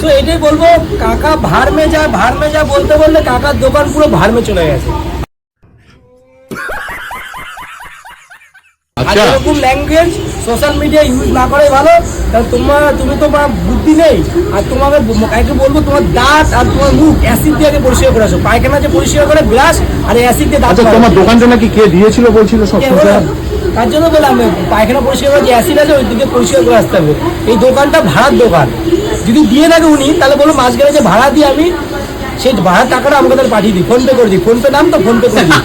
তো এটাই বলব কাকা ভারমে যা ভারমে যা বলতে বললে কাকার দোকান পুরো ভারমে চলে গেছে। আর আচ্ছা এরকম ল্যাঙ্গুয়েজ সোশ্যাল মিডিয়া ইউজ না করাই ভালো। কারণ তোমার তুমি তো তোমার বুদ্ধি নেই। আর তোমাকে কাকে বলব তোমার দাঁত আর তোমার মুখ অ্যাসিড দিয়ে আগে পরিষ্কার করে আসো। পায়খানা যে পরিষ্কার করে ব্রাশ আর অ্যাসিড দিয়ে দাঁত আচ্ছা তোমার দোকানটা নাকি কে দিয়েছিল বলছিল সব? তার জন্য বললাম পায়খানা পরিষ্কার করে যে অ্যাসিড আছে ওই দিকে পরিষ্কার করে আসতে হবে। এই দোকানটা ভাড়ার দোকান। যদি দিয়ে থাকে উনি তাহলে বলো মাস গেলে যে ভাড়া দিই আমি সেই ভাড়ার টাকাটা আমাকে তাহলে পাঠিয়ে দিই। ফোনপে করে দিই। ফোনপে নাম তো ফোনপে করে দিই।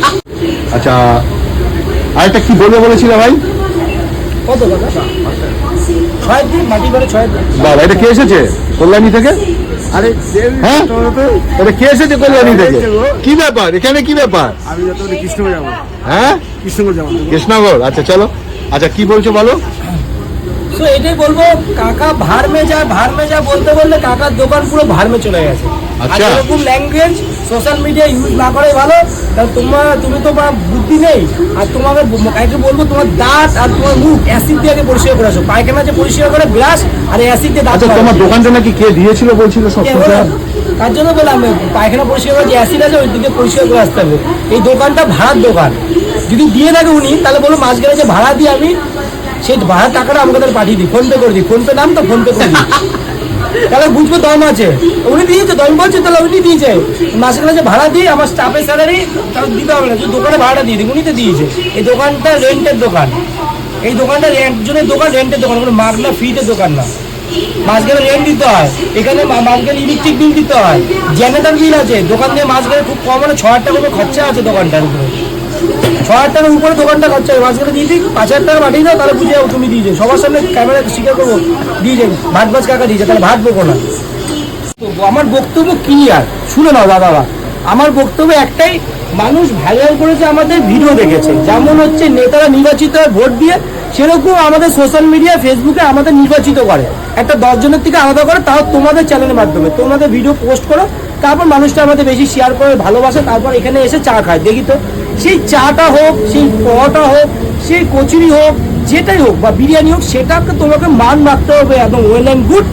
আচ্ছা আরেকটা কি বলবে বলেছিল ভাই? কত টাকা? ছয় দিন মাটি করে ছয় দিন। বাবা এটা কে এসেছে? কল্যাণী থেকে? আরে হ্যাঁ? এটা কে এসেছে কল্যাণী থেকে? কি ব্যাপার? এখানে কি ব্যাপার? আমি যত কৃষ্ণনগর যাব। হ্যাঁ? যাব। আচ্ছা চলো। আচ্ছা কি বলছো বলো? তো এটাই বলব কাকা ভারমে যা ভারমে যা বলতে বললে কাকার দোকান পুরো ভারমে চলে গেছে। আর আচ্ছা। এরকম ল্যাঙ্গুয়েজ সোশ্যাল মিডিয়া ইউজ না করাই ভালো। কারণ তোমার তুমি তোমার বুদ্ধি নেই। আর তোমাকে কাকে বলব তোমার দাঁত আর তোমার মুখ অ্যাসিড দিয়ে আগে পরিষ্কার করে আসো। পায়খানা যে পরিষ্কার করে ব্রাশ আর অ্যাসিড দিয়ে দাঁত আচ্ছা। তোমার দোকানটা নাকি কে দিয়েছিল বলছিল সব? তার জন্য বললাম পায়খানা পরিষ্কার করে যে অ্যাসিড আছে ওই দিকে পরিষ্কার করে আসতে হবে। এই দোকানটা ভাড়ার দোকান। যদি দিয়ে থাকে উনি তাহলে বলো গেলে যে ভাড়া দিই আমি সেই ভাড়ার টাকাটা আমাকে তাহলে পাঠিয়ে দিই। ফোনপে করে দিই। ফোনপে নাম তো ফোনপে করে দিই। তাহলে বুঝব দম আছে। উনি দিয়েছে, দম বলছে, তাহলে উনি দিয়েছে। মাসে যে ভাড়া দিয়ে আমার স্টাফের স্যালারি তাহলে দিতে হবে না দোকানে ভাড়াটা দিয়ে দিই উনি তো দিয়েছে। এই দোকানটা রেন্টের দোকান। এই দোকানটা একজনের দোকান রেন্টের দোকান, কোনো মাগনা ফ্রিতে দোকান না। মাস গেলে রেন্ট দিতে হয়, এখানে মা- মাস ইলেকট্রিক বিল দিতে হয়। জেনারেটর বিল আছে, দোকান দিয়ে মাস গেলে খুব কম মানে ছ হাজার টাকা খরচা আছে দোকানটার উপরে। ছ হাজার টাকার উপরে দোকানটা খরচা মাস গেলে দিয়ে দিই, পাঁচ হাজার টাকা পাঠিয়ে দাও, তাহলে বুঝে যাব তুমি দিয়েছে সবার সামনে ক্যামেরা স্বীকার করব দিয়েছে ভাত ভাজ কাকা দিয়েছে তাহলে ভাত বকো না। আমার বক্তব্য ক্লিয়ার শুনে নাও দাদারা আমার বক্তব্য একটাই, মানুষ ভাইরাল করেছে আমাদের ভিডিও দেখেছে। যেমন হচ্ছে নেতারা নির্বাচিত হয় ভোট দিয়ে, সেরকম আমাদের সোশ্যাল মিডিয়া ফেসবুকে আমাদের নির্বাচিত করে। একটা দশজনের থেকে আলাদা করে, তাও তোমাদের চ্যানেলের মাধ্যমে। তোমাদের ভিডিও পোস্ট করো তারপর মানুষটা আমাদের বেশি শেয়ার করে, ভালোবাসে, তারপর এখানে এসে চা খায়। দেখি তো, সেই চাটা হোক, সেই পরোটা হোক, সেই কচুরি হোক, যেটাই হোক, বা বিরিয়ানি হোক সেটাকে তোমাকে মান রাখতে হবে এবং ওয়েল অ্যান্ড গুড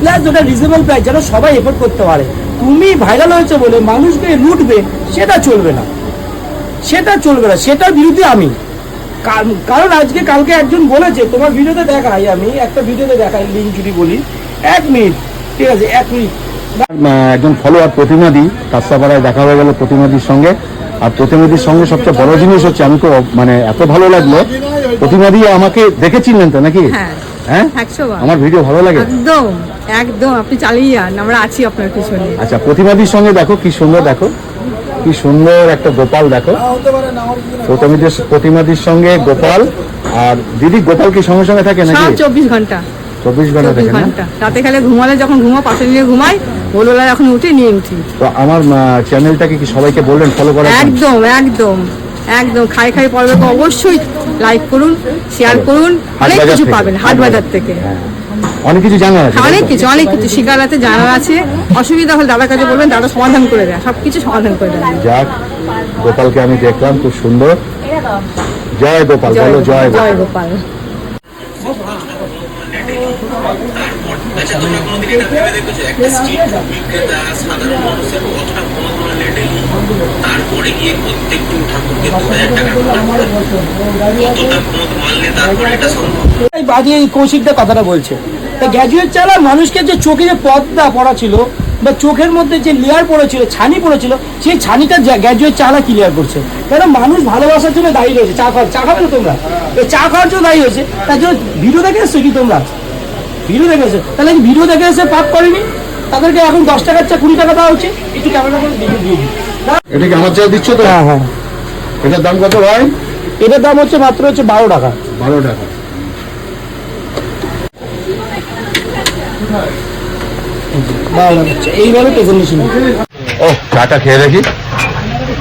প্লাস ওটা রিজনেবল প্রাইস যেন সবাই এফোর্ড করতে পারে। তুমি ভাইরাল হয়েছে বলে মানুষকে লুটবে, সেটা চলবে না। সেটা চলবে না, সেটার বিরুদ্ধে আমি। কার- কারণ আজকে কালকে একজন বলেছে, তোমার ভিডিওতে দেখাই আমি, একটা ভিডিওতে দেখাই লিঙ্ক যদি বলি, এক মিনিট ঠিক আছে, এক মিনিট একজন ফলোয়ার প্রতিমাদি কাস্তাপাড়ায় দেখা হয়ে গেল প্রতিমাদির সঙ্গে। আর প্রতিমাদির সঙ্গে সবচেয়ে বড় জিনিস হচ্ছে আমি তো মানে এত ভালো লাগল। প্রতিমাদি আমাকে দেখে চিনলেন তো নাকি? হ্যাঁ। হ্যাঁ? আমার ভিডিও ভালো লাগে? একদম একদম আপনি চালিয়ে যান আমরা আছি আপনার পিছনে। আচ্ছা প্রতিমাদির সঙ্গে দেখো কি সুন্দর দেখো। কি সুন্দর একটা গোপাল দেখো। প্রতিমাদির প্রতিমাদির সঙ্গে গোপাল। আর দিদি গোপাল কি সঙ্গে সঙ্গে থাকে নাকি? চব্বিশ ঘণ্টা। চব্বিশ ঘণ্টা চব্বিশ ঘণ্টা। রাতে খেলে ঘুমালে যখন ঘুমো পাশে নিয়ে ঘুমাই ভোরবেলা যখন উঠে নিয়ে উঠি। তো আমার চ্যানেলটাকে কি সবাইকে বললেন ফলো করার? একদম একদম একদম। খাই খাই পর্বকে অবশ্যই লাইক করুন শেয়ার করুন অনেক কিছু পাবেন হাট বাজার থেকে। হ্যাঁ। অনেক কিছু জানা আছে অনেক কিছু অনেক কিছু শিকারাতে জানার আছে। অসুবিধা হলে দাদার কাছে বলবেন দাদা সমাধান করে দেয় সব কিছু সমাধান করে দেয়। যাক গোপালকে আমি দেখলাম খুব সুন্দর। জয় গোপাল জয় বলো জয় গোপাল, জয় গোপাল গোপাল। আচ্ছা কথাটা বলছে। গ্র্যাজুয়েট চালা মানুষকে যে চোখে যে পর্দা পড়া ছিল, বা চোখের মধ্যে যে লেয়ার পড়েছিল ছানি পড়েছিল সেই ছানিটা গ্র্যাজুয়েট চালা ক্লিয়ার করছে। কেন মানুষ ভালোবাসার জন্য দায়ী রয়েছে? চা খাওয়া চা খাবে তোমরা। চা খাওয়ার জন্য দায়ী হয়েছে। তার জন্য ভিডিও দেখে এসছো কি তোমরা? ভিডিও দেখে এসে তাহলে কি ভিডিও দেখে এসে পাপ করেনি? তাদেরকে এখন দশ টাকার চা কুড়ি টাকা দেওয়া হচ্ছে একটু ক্যামেরা করে দিয়ে দিই এটা কি আমার চাই দিচ্ছ তো? হ্যাঁ হ্যাঁ। এটার দাম কত ভাই? এটার দাম হচ্ছে মাত্র হচ্ছে বারো টাকা। বারো টাকা। বারো টাকা। হচ্ছে এইভাবে প্রেজেন্টেশন ও চাটা খেয়ে দেখি।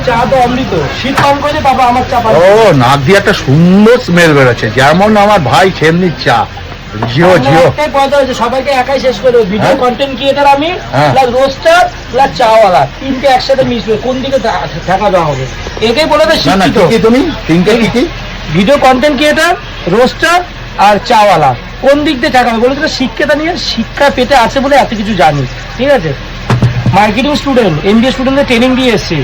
চা তো অমৃত। শীত কম করে বাবা আমার চা ও নাক দিয়ে একটা সুন্দর স্মেল বেরোচ্ছে। যেমন আমার ভাই সেমনি চা। জিও জিও। একটাই হয়েছে সবাইকে একাই শেষ করে ভিডিও? কন্টেন্ট ক্রিয়েটার আমি। প্লাস রোস্টার প্লাস চাওয়ালা তিনটে একসাথে মিশবে। কোন দিকে থাকা হবে? এটাই বলে দেয় শিক্ষিত। তুমি? তিনটে কি কি? ভিডিও কন্টেন্ট ক্রিয়েটার রোস্টার আর চাওয়ালা। কোন দিক দিয়ে টাকা বলে তো শিক্ষাটা নিয়ে শিক্ষা পেতে আছে বলে এত কিছু জানি। ঠিক আছে? মার্কেটিং স্টুডেন্ট এমবিএ স্টুডেন্টদের ট্রেনিং দিয়ে এসেছি।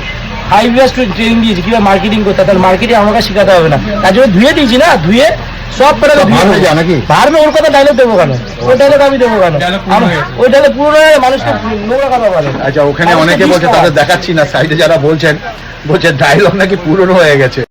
ফাইভ ইয়ার্স ট্রেনিং দিয়েছি। কীভাবে মার্কেটিং করতে তাহলে মার্কেটিং আমাকে শেখাতে হবে না। তার জন্য ধুয়ে দিয়েছি না? ধুয়ে সব বার হয়ে যায় নাকি? পারবে ওর কথা ডায়লগ দেবো কেন? ওই ডায়লগ আমি দেবো কেন? ওই ডায়লগ পুরো মানুষকে নোংরা কথা বলে। আচ্ছা ওখানে অনেকে বলছে তাদের দেখাচ্ছি না সাইডে যারা বলছেন বলছে ডায়লগ নাকি পুরনো হয়ে গেছে।